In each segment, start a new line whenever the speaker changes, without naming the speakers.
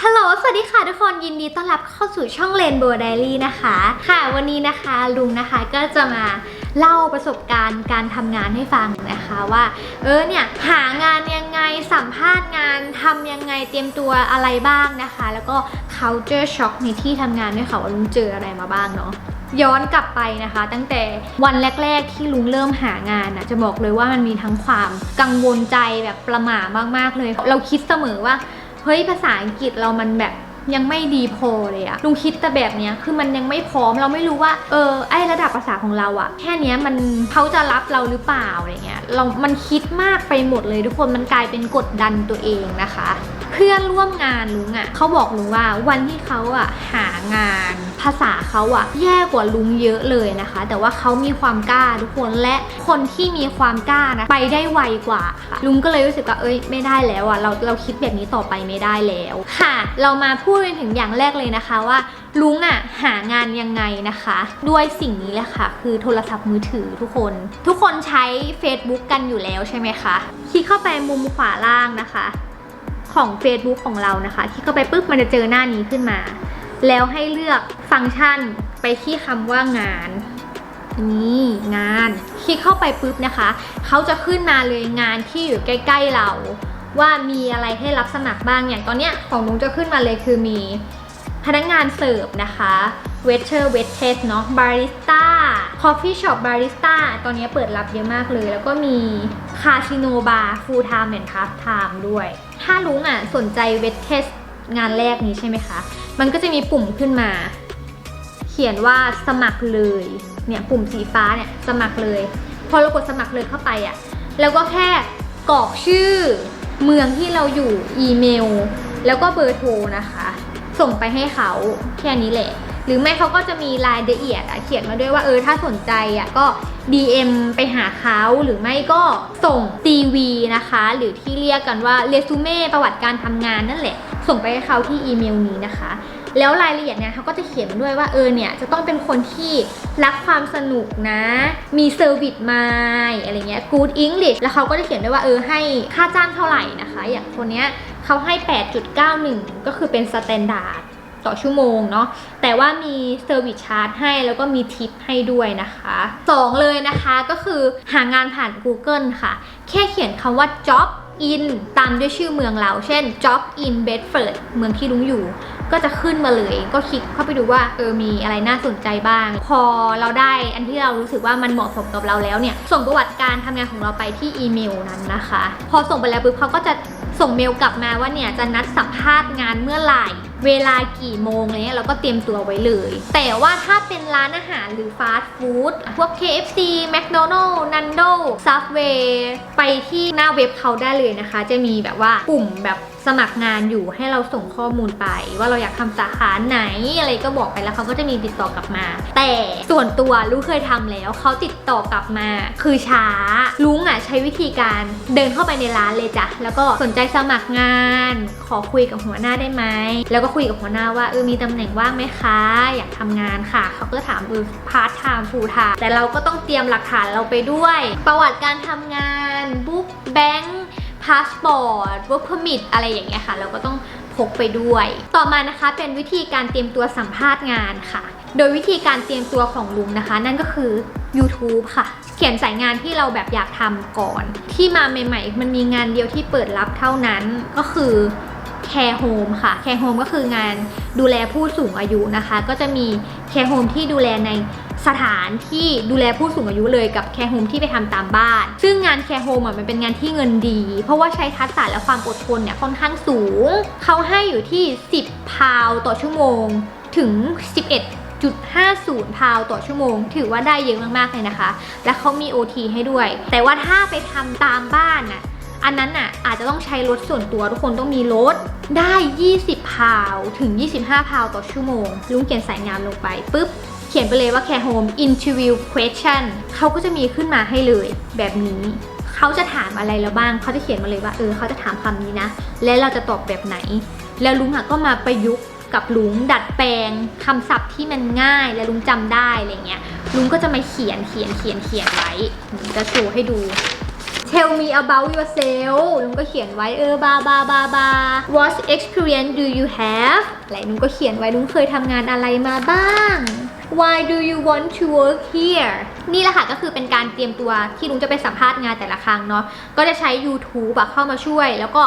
ฮัลโหล สวัสดีค่ะทุกคน ยินดีต้อนรับเข้าสู่ช่อง Rainbow Diary นะคะ ค่ะ วันนี้นะคะลุงนะคะก็จะมาเล่าประสบการณ์การทำงานให้ฟังนะคะว่า เออเนี่ยหางานยังไงสัมภาษณ์งานทำยังไงเตรียมตัวอะไรบ้างนะคะ แล้วก็ culture shock ในที่ทำงานด้วยค่ะว่าลุงเจออะไรมาบ้างเนาะย้อนกลับไปนะคะ ตั้งแต่วันแรก ๆ ที่ลุงเริ่มหางานนะจะบอกเลยว่ามันมีทั้งความกังวลใจแบบประหม่ามากๆเลย เราคิดเสมอว่า เฮ้ยภาษาอังกฤษเรามันแบบยังไม่ดีพอเลยอะลุงคิดแต่แบบเนี้ยคือมันยังไม่พร้อมเราไม่รู้ว่า เออไอระดับภาษาของเราอะแค่เนี้ยมันเขาจะรับเราหรือเปล่าอะไรเงี้ยเรา มันคิดมากไปหมดเลยทุกคนมันกลายเป็นกดดันตัวเองนะคะ เพื่อนร่วมงานลุงอะเขาบอกลุงว่าวันที่เขาอะหางานภาษาเขาอะแย่กว่าลุงเยอะเลยนะคะ แต่ว่าเขามีความกล้าทุกคนและคนที่มีความกล้านะไปได้ไวกว่าค่ะลุงก็เลยรู้สึกว่าเอ้ยไม่ได้แล้วอะเราเราคิดแบบนี้ต่อไปไม่ได้แล้วค่ะ เรามาพูดกันถึงอย่างแรกเลยนะคะว่าลุงอะหางานยังไงนะคะ ด้วยสิ่งนี้แหละค่ะ คือโทรศัพท์มือถือทุกคน ทุกคนใช้ Facebook กันอยู่แล้วใช่ไหมคะคลิกเข้าไปมุมขวาล่างนะคะ ของ Facebook ของเรานะคะคลิกเข้าไปปุ๊บมันจะเจอหน้านี้ขึ้นมา แล้วให้เลือกฟังก์ชันไปที่คำว่างานนี่งานคลิกเข้าไปปุ๊บนะคะเขาจะขึ้นมาเลยงานที่อยู่ใกล้ ๆเรา ว่ามีอะไรให้รับสมัครบ้างอย่างตอนเนี้ยของนุ้งจะขึ้นมาเลยคือมีพนักงานเสิร์ฟนะคะเวเ t อร์เว t เทสเนาะบาริสต้า คอฟฟี่ช็อปบาริสต้าตอนนี้เปิดรับเยอะมากเลย แล้วก็มีคาสิโนบาร์ฟูลไทม์แอนด์พาร์ทไทม์ด้วย ถ้าลุงอะสนใจเว t เทสงานแรกนี้ใช่ไหมคะ มันก็จะมีปุ่มขึ้นมา เขียนว่าสมัครเลย เนี่ยปุ่มสีฟ้าเนี่ยสมัครเลย พอเรากดสมัครเลยเข้าไปอะ แล้วก็แค่กรอกชื่อเมืองที่เราอยู่อีเมล แล้วก็เบอร์โทรนะคะ ส่งไปให้เขาแค่นี้แหละ หรือไม่เขาก็จะมีรายละเอียดอะเขียนมาด้วยว่าเออถ้าสนใจอะก็ DM ไปหาเขาหรือไม่ก็ส่ง CV นะคะ หรือที่เรียกกันว่าเรซูเม่ประวัติการทำงานนั่นแหละ ส่งไปให้เขาที่อีเมลนี้นะคะแล้วรายละเอียดเนี่ยเขาก็จะเขียนมาด้วยว่าเออเนี่ยจะต้องเป็นคนที่รักความสนุกนะ มีเซอร์วิสมาอะไรเงี้ย good English แล้วเขาก็จะเขียนด้วยว่าเออให้ค่าจ้างเท่าไหร่นะคะ อย่างคนเนี้ยเขาให้ 8.91 ก็คือเป็นสแตนดาร์ด ต่อชั่วโมงเนาะแต่ว่ามีเซอร์วิสชาร์จให้แล้วก็มีทิปให้ด้วยนะคะสองเลยนะคะก็คือหางานผ่าน Google ค่ะ แค่เขียนคำว่า job in ตามด้วยชื่อเมืองเรา เช่น job in Bedford เมืองที่ลุงอยู่ ก็จะขึ้นมาเลย ก็คลิกเข้าไปดูว่าเออมีอะไรน่าสนใจบ้าง พอเราได้อันที่เรารู้สึกว่ามันเหมาะสมกับเราแล้วเนี่ย ส่งประวัติการทำงานของเราไปที่อีเมลนั้นนะคะ พอส่งไปแล้วปุ๊บเขาก็จะส่งเมลกลับมาว่าเนี่ยจะนัดสัมภาษณ์งานเมื่อไหร่ เวลากี่โมงอะไรเงี้ยเราก็เตรียมตัวไว้เลย แต่ว่าถ้าเป็นร้านอาหารหรือฟาสต์ฟู้ดพวก KFC McDonald's Nando Subway ไปที่หน้าเว็บเขาได้เลยนะคะ จะมีแบบว่าปุ่มแบบสมัครงานอยู่ให้เราส่งข้อมูลไป ว่าเราอยากทำสาขาไหนอะไรก็บอกไปแล้วเขาก็จะมีติดต่อกลับมา แต่ส่วนตัวลุงเคยทำแล้วเขาติดต่อกลับมา คือช้าลุงอะใช้วิธีการเดินเข้าไปในร้านเลยจ้ะแล้วก็สนใจสมัครงาน ขอคุยกับหัวหน้าได้ไหมแล้วก็คุยกับหัวหน้าว่าเออมีตำแหน่งว่างไหมคะ อยากทำงานค่ะ เขาก็ถามเออพาร์ทไทม์ฟูลไทม์แต่เราก็ต้องเตรียมหลักฐานเราไปด้วย ประวัติการทำงานบุ๊กแบงค์พาสปอร์ต work permit อะไรอย่างเงี้ยค่ะ เราก็ต้องพกไปด้วย ต่อมานะคะเป็นวิธีการเตรียมตัวสัมภาษณ์งานค่ะ โดยวิธีการเตรียมตัวของลุงนะคะ นั่นก็คือ YouTube ค่ะ เขียนสายงานที่เราแบบอยากทำก่อน ที่มาใหม่ ๆ มันมีงานเดียวที่เปิดรับเท่านั้นก็คือ แคร์โฮมค่ะแคร์โฮมก็คืองานดูแลผู้สูงอายุนะคะ ก็จะมีแคร์โฮมที่ดูแลในสถานที่ดูแลผู้สูงอายุเลยกับแคร์โฮมที่ไปทำตามบ้าน ซึ่งงานแคร์โฮมอะมันเป็นงานที่เงินดี เพราะว่าใช้ทักษะและความอดทนเนี่ยค่อนข้างสูง เขาให้อยู่ที่ 10 พาวต่อชั่วโมงถึง 11.50 พาวต่อชั่วโมง ถือว่าได้เยอะมากๆเลยนะคะ และเขามี OT ให้ด้วย แต่ว่าถ้าไปทำตามบ้านน่ะ อันนั้นน่ะอาจจะต้องใช้รถส่วนตัวทุกคนต้องมีรถได้ 20 พาวถึง 25 พาวต่อชั่วโมง ลุงเขียนสายงานลงไปปุ๊บ เขียนไปเลยว่า care home interview question เขาก็จะมีขึ้นมาให้เลยแบบนี้เขาจะถามอะไรแล้วบ้าง เขาจะเขียนมาเลยว่า เออ เขาจะถามคำนี้นะ และเราจะตอบแบบไหน แล้วลุงอะก็มาประยุกต์กับลุงดัดแปลงคำศัพท์ที่มันง่ายและลุงจำได้อะไรเงี้ย ลุงก็จะมาเขียนเขียนเขียนเขียนไว้จะโชว์ให้ดู tell me about yourself ลุงก็เขียนไว้เออบาบาบาบา what experience do you have อะลุงก็เขียนไว้ลุงเคยทำงานอะไรมาบ้าง why do you want to work here นี่แหละค่ะก็คือเป็นการเตรียมตัวที่ลุงจะไปสัมภาษณ์งานแต่ละครั้งเนาะก็จะใช้ YouTube เข้ามาช่วย แล้วก็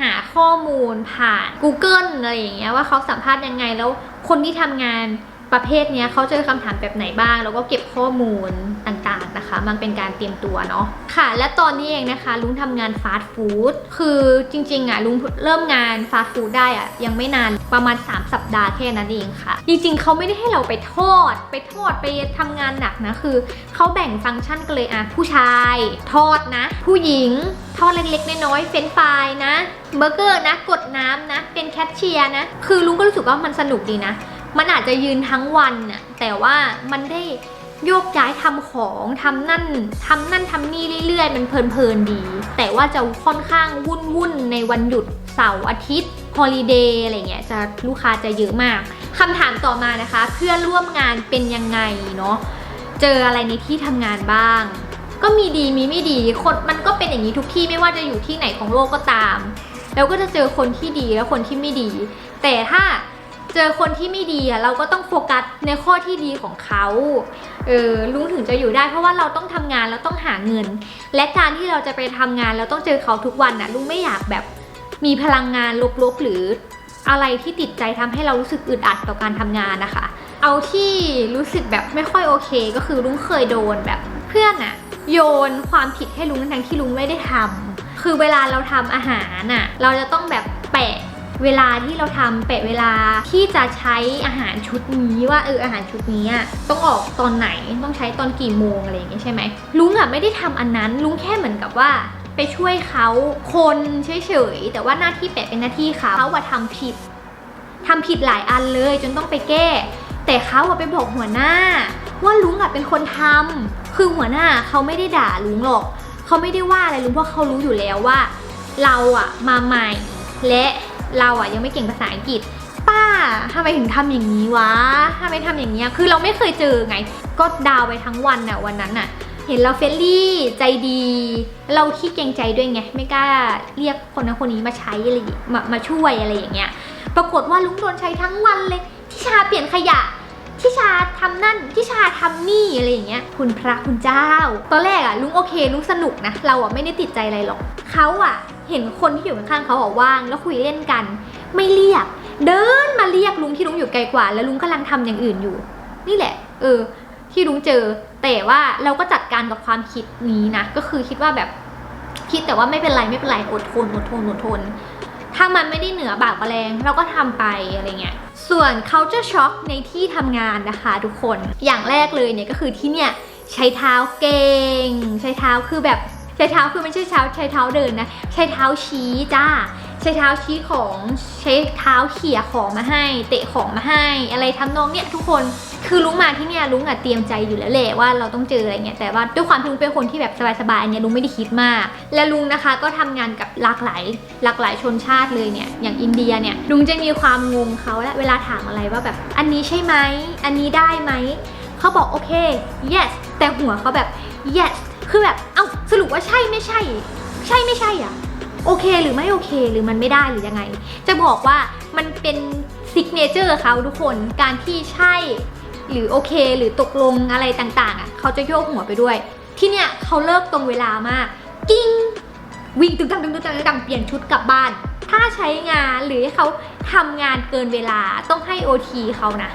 หาข้อมูลผ่าน Google อะไรอย่างเงี้ยว่าเขาสัมภาษณ์ยังไงแล้วคนที่ทำงาน ประเภทนี้เขาเจอคำถามแบบไหนบ้าง แล้วก็เก็บข้อมูลต่างๆนะคะ มันเป็นการเตรียมตัวเนาะค่ะ และตอนนี้เองนะคะ ลุงทำงานฟาสต์ฟู้ดคือจริงๆอะลุงเริ่มงานฟาสต์ฟู้ดได้อะยังไม่นานประมาณ 3 สัปดาห์แค่นั้นเองค่ะ จริงๆเขาไม่ได้ให้เราไปทอด ไปทอดไปทำงานหนักนะคือเขาแบ่งฟังก์ชันกันเลยอะผู้ชาย ทอดนะ ผู้หญิงทอดเล็กๆน้อยๆเฟรนช์ฟรายนะเบอร์เกอร์นะกดน้ำนะ เป็นแคชเชียร์นะ คือลุงก็รู้สึกว่ามันสนุกดีนะ มันอาจจะยืนทั้งวันน่ะแต่ว่ามันได้โยกย้ายทำของทำนั่นทำนั่นทำนี่เรื่อยๆ มันเพลินๆดี แต่ว่าจะค่อนข้างวุ่นๆในวันหยุดเสาร์อาทิตย์ฮอลิเดย์อะไรเงี้ยจะลูกค้าจะเยอะมากคำถามต่อมานะคะ เพื่อนร่วมงานเป็นยังไงเนาะเจออะไรในที่ทำงานบ้าง ก็มีดีมีไม่ดีคนมันก็เป็นอย่างนี้ทุกที่ไม่ว่าจะอยู่ที่ไหนของโลกก็ตาม แล้วก็จะเจอคนที่ดีและคนที่ไม่ดี แต่ถ้า เจอคนที่ไม่ดีอะเราก็ต้องโฟกัสในข้อที่ดีของเขาเออลุงถึงจะอยู่ได้เพราะว่าเราต้องทำงานแล้วต้องหาเงิน และการที่เราจะไปทำงานแล้วต้องเจอเขาทุกวันน่ะลุงไม่อยากแบบมีพลังงานลบๆหรืออะไรที่ติดใจทำให้เรารู้สึกอึดอัดต่อการทำงานนะคะ เอาที่รู้สึกแบบไม่ค่อยโอเค ก็คือลุงเคยโดนแบบเพื่อนอะโยนความผิดให้ลุงทั้งที่ลุงไม่ได้ทำคือเวลาเราทำอาหารน่ะ เราจะต้องแบบแปะ เวลาที่เราทำแปะเวลาที่จะใช้อาหารชุดนี้ว่าเอออาหารชุดนี้อะต้องออกตอนไหนต้องใช้ตอนกี่โมงอะไรอย่างเงี้ยใช่ไหมลุงอะไม่ได้ทำอันนั้นลุงแค่เหมือนกับว่าไปช่วยเขาคนเฉยๆแต่ว่าหน้าที่แปะเป็นหน้าที่เขาเขาว่าทำผิดทำผิดหลายอันเลยจนต้องไปแก้ แต่เขาอะไปบอกหัวหน้า ว่าลุงอะเป็นคนทำคือหัวหน้าเขาไม่ได้ด่าลุงหรอกเขาไม่ได้ว่าอะไรลุงเพราะเขารู้อยู่แล้วว่า เราอะมาใหม่และ เราอะยังไม่เก่งภาษาอังกฤษ ป้าทำไมถึงทำอย่างนี้วะทำไมทำอย่างเงี้ยคือเราไม่เคยเจอไง ก็ดาวไปทั้งวันน่ะวันนั้นน่ะ เห็นเราเฟรนลี่ใจดี เราขี้เกรงใจด้วยไง ไม่กล้าเรียกคนนั้นคนนี้มาใช้อะไรมามาช่วยอะไรอย่างเงี้ย ปรากฏว่าลุงโดนใช้ทั้งวันเลยทิชาเปลี่ยนขยะทิชาทำนั่นทิชาทำนี่อะไรอย่างเงี้ย คุณพระคุณเจ้า ตอนแรกอะลุงโอเคลุงสนุกนะ เราอะไม่ได้ติดใจอะไรหรอก เขาอะ เห็นคนที่อยู่ข้างๆเขาอะว่าง แล้วคุยเล่นกัน ไม่เรียก เดินมาเรียกลุงที่ลุงอยู่ไกลกว่า แล้วลุงกำลังทำอย่างอื่นอยู่ นี่แหละ เออ ที่ลุงเจอ แต่ว่าเราก็จัดการกับความคิดนี้นะก็คือคิดว่าแบบคิดแต่ว่าไม่เป็นไรไม่เป็นไรอดทนอดทนอดทนถ้ามันไม่ได้เหนือบากกว่าแรงเราก็ทำไปอะไรเงี้ย ส่วน culture shock ในที่ทำงานนะคะทุกคน อย่างแรกเลยเนี่ยก็คือที่เนี่ยใช้เท้าเก่ง ใช้เท้าคือแบบ ใช้เท้าคือไม่ใช่เท้าใช้เท้าเดินนะใช้เท้าชี้จ้าใช้เท้าชี้ของใช้เท้าเขี่ยของมาให้ เตะของมาให้ อะไรทำนองเนี่ยทุกคนคือลุงมาที่เนี่ยลุงอะเตรียมใจอยู่แล้วแหละว่าเราต้องเจออะไรเงี้ยแต่ว่าด้วยความที่ลุงเป็นคนที่แบบสบายๆอันเนี้ยลุงไม่ได้คิดมาก และลุงนะคะก็ทำงานกับหลากหลายหลากหลายชนชาติเลยเนี่ยอย่างอินเดียเนี่ยลุงจะมีความงงเขาและเวลาถามอะไรว่าแบบอันนี้ใช่ไหมอันนี้ได้ไหมเขาบอกโอเค yes แต่หัวเขาแบบ yes คือแบบ สรุปว่าใช่ไม่ใช่ ใช่ไม่ใช่อะ โอเคหรือไม่โอเคหรือมันไม่ได้หรือยังไง จะบอกว่ามันเป็นซิกเนเจอร์เขาทุกคนการที่ใช่หรือโอเค หรือตกลงอะไรต่างๆอะเขาจะโยกหัวไปด้วย ที่เนี่ยเขาเลิกตรงเวลามาก กิ้งวิ่งตึงตังตึงตึงตังตึงตังเปลี่ยนชุดกลับบ้าน ถ้าใช้งานหรือเขาทำงานเกินเวลาต้องให้ OT เขานะ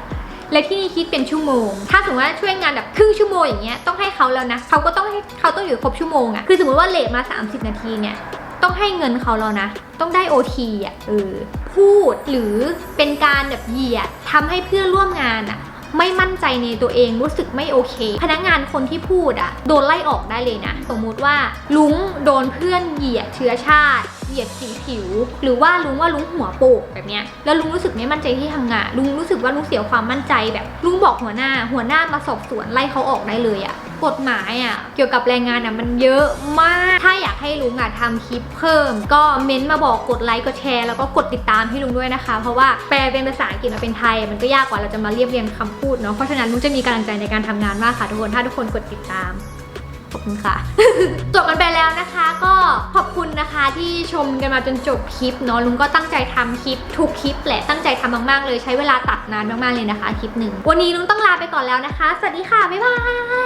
และที่นี่คิดเป็นชั่วโมง ถ้าสมมติว่าช่วยงานแบบครึ่งชั่วโมงอย่างเงี้ยต้องให้เขาแล้วนะเขาก็ต้องให้เขาต้องอยู่ครบชั่วโมงอะคือสมมติว่าเลทมา 30 นาทีเนี่ยต้องให้เงินเขาแล้วนะ ต้องได้ OT อะเออพูดหรือเป็นการแบบเหยียดทำให้เพื่อนร่วมงานอะ ไม่มั่นใจในตัวเองรู้สึกไม่โอเค พนักงานคนที่พูดอะโดนไล่ออกได้เลยนะ สมมุติว่าลุงโดนเพื่อนเหยียดเชื้อชาติ เหยียดสีผิว หรือว่าลุงว่าลุงหัวโปกแบบเนี้ยแล้วลุงรู้สึกไม่มั่นใจที่ทำงาน ลุงรู้สึกว่าลุงเสียความมั่นใจแบบลุงบอกหัวหน้า หัวหน้ามาสอบสวนไล่เขาออกได้เลยอะ กฎหมายอะเกี่ยวกับแรงงานอะมันเยอะมาก ถ้าอยากให้ลุงอะทำคลิปเพิ่ม ก็เม้นต์มาบอกกดไลค์กดแชร์แล้วก็กดติดตามให้ลุงด้วยนะคะ เพราะว่าแปลเป็นภาษาอังกฤษมาเป็นไทย มันก็ยากกว่าเราจะมาเรียบเรียงคำพูดเนาะเพราะฉะนั้นลุงจะมีกำลังใจในการทำงานมากค่ะทุกคนถ้าทุกคนกดติดตามขอบคุณค่ะจบกันไปแล้วนะคะ ก็ขอบคุณนะคะที่ชมกันมาจนจบคลิปเนาะลุงก็ตั้งใจทำคลิปทุกคลิปแหละตั้งใจทำมากๆเลยใช้เวลาตัดนานมากๆเลยนะคะคลิปหนึ่งวันนี้ลุงต้องลาไปก่อนแล้วนะคะ สวัสดีค่ะ บ๊ายบาย